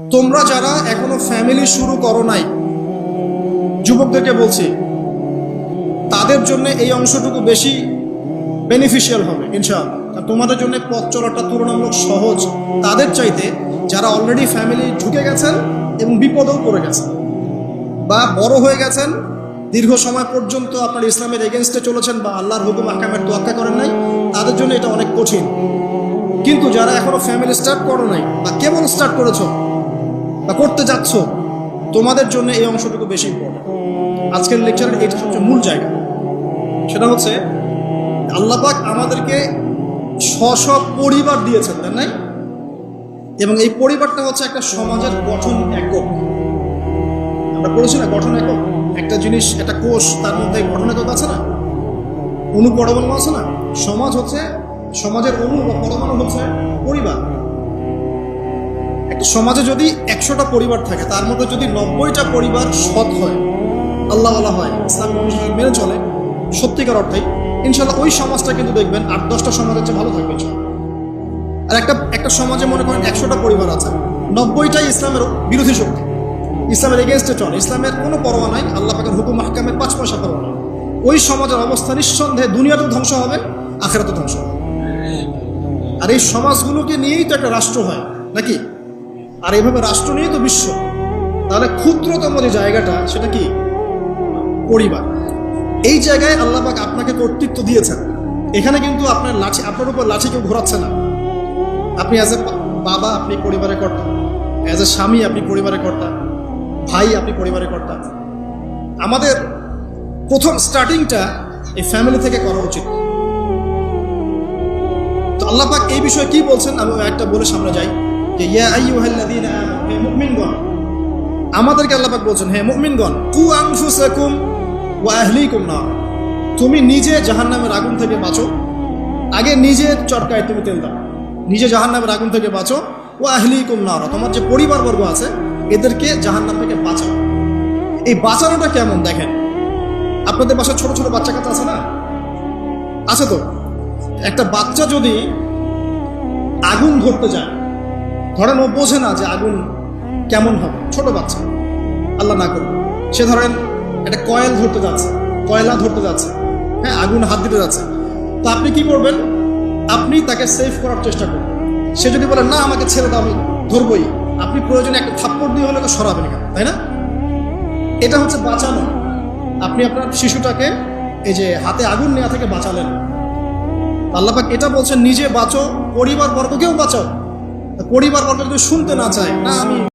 তোমরা যারা এখনও ফ্যামিলি শুরু করো নাই, যুবকদেরকে বলছি, তাদের জন্য এই অংশটুকু বেশি বেনিফিশিয়াল হবে, ইনশাআল্লাহ। তোমাদের জন্য পথ চলাটা তুলনামূলক সহজ। তাদের চাইতে যারা অলরেডি ফ্যামিলি ঢুকে গেছেন এবং বিপদেও পড়ে গেছেন বা বড় হয়ে গেছেন, দীর্ঘ সময় পর্যন্ত আপনার ইসলামের এগেনস্টে চলেছেন বা আল্লাহর হুকুম আহকামের তোয়াক্কা করেন নাই, তাদের জন্য এটা অনেক কঠিন। কিন্তু যারা এখনও ফ্যামিলি স্টার্ট করো নাই বা কেবল স্টার্ট করেছ বা করতে যাচ্ছ, তোমাদের জন্য এই অংশটুকু বেশি ইম্পর্টেন্ট আজকের লেকচারের এটা সবচেয়ে মূল জায়গা। সেটা হচ্ছে আল্লাপাক আমাদেরকে স্ব পরিবার দিয়েছেন, তাই নাই এবং এই পরিবারটা হচ্ছে একটা সমাজের গঠন একক। আমরা বলেছি না গঠন একক? একটা জিনিস, একটা কোষ, তার মধ্যে গঠন একক আছে না? অনু পরমাণু আছে না? সমাজ হচ্ছে, সমাজের অনু বা পরমাণু হচ্ছে সমাজে যদি একশোটা পরিবার থাকে, তার মধ্যে যদি নব্বইটা পরিবার সৎ হয়, আল্লাহওয়ালা হয়, ইসলাম মেনে চলে, সত্যিকার অর্থেই ইনশাল্লাহ ওই সমাজটা কিন্তু দেখবেন আট, দশটা সমাজের চেয়ে ভালো থাকবে। আর একটা একটা সমাজে মনে করেন একশোটা পরিবার আছে, নব্বইটাই ইসলামের বিরোধী শক্তি। ইসলামের এগেনস্টে চলে, ইসলামের কোনো পরোয়া নাই, আল্লাহ পাকের হুকুম, মাহকামের পাঁচ পয়সা পরোয়া নাই। ওই সমাজের অবস্থা নিঃসন্দেহে দুনিয়াতেও ধ্বংস হবে, আখেরাতেও ধ্বংস হবে। আর এই সমাজগুলোকে নিয়েই তো একটা রাষ্ট্র হয়, নাকি? আর এভাবে রাষ্ট্র নিয়ে তো বিশ্ব। তাহলে ক্ষুদ্রতম যে জায়গাটা, সেটা কি? পরিবার। এই জায়গায় আল্লাহ পাক আপনাকে কর্তৃত্ব দিয়েছেন। এখানে কিন্তু আপনার লাঠি, আপনার উপর লাঠি কেউ ঘোরাচ্ছে না। আপনি অ্যাজ এ বাবা, আপনি পরিবারের কর্তা। অ্যাজ এ স্বামী, আপনি পরিবারের কর্তা। ভাই, আপনি পরিবারের কর্তা। আমাদের প্রথম স্টার্টিংটা এই ফ্যামিলি থেকে করা উচিত। তো আল্লাহ পাক এই বিষয়ে কি বলছেন? আমি একটা বলে সামনে যাই। যে, ইয়া আইয়ুহাল্লাযীনা আমানু, হে মুমিনগণ। আমাদেরকে আল্লাহ পাক বলছেন, হে মুমিনগণ, কু আনফুসাকুম ওয়া আহলিকুম নার। তুমি নিজে জাহান্নামের আগুন থেকে বাঁচো। আগে নিজের চরকায় তুমি তেল দাও। নিজে জাহান্নামের আগুন থেকে বাঁচো। ও আহলিকুম নার। তোমার যে পরিবারবর্গ আছে, এদেরকে জাহান্নাম থেকে বাঁচাও। এই বাঁচানোটা কেমন, দেখেন? আপনাদের বাসায় ছোট ছোট বাচ্চা কাচ্চা আছে না? আছে তো? একটা বাচ্চা যদি আগুন ধরতে যায় ধরেন ও বোঝে না যে আগুন কেমন হবে। ছোট বাচ্চা। আল্লাহ না করবে সে ধরেন একটা কয়েল ধরতে যাচ্ছে, কয়লা ধরতে যাচ্ছে হ্যাঁ আগুন হাত দিতে যাচ্ছে। তো আপনি কি করবেন? আপনি তাকে সেভ করার চেষ্টা করবেন। সে যদি বলে, না, আমাকে ছেড়ে দাও, আমি ধরবই। আপনি প্রয়োজনে একটা থাপ্পড় দিয়ে হলে সরাবেন কেন তাই না? এটা হচ্ছে বাঁচানো। আপনি আপনার শিশুটাকে এই যে হাতে আগুন নেওয়া থেকে বাঁচালেন। আল্লাপাক এটা বলছেন, নিজে বাঁচো পরিবার বর্গকেও বাঁচাও। পরিবার বর্গ যদি শুনতে না চায় না আমি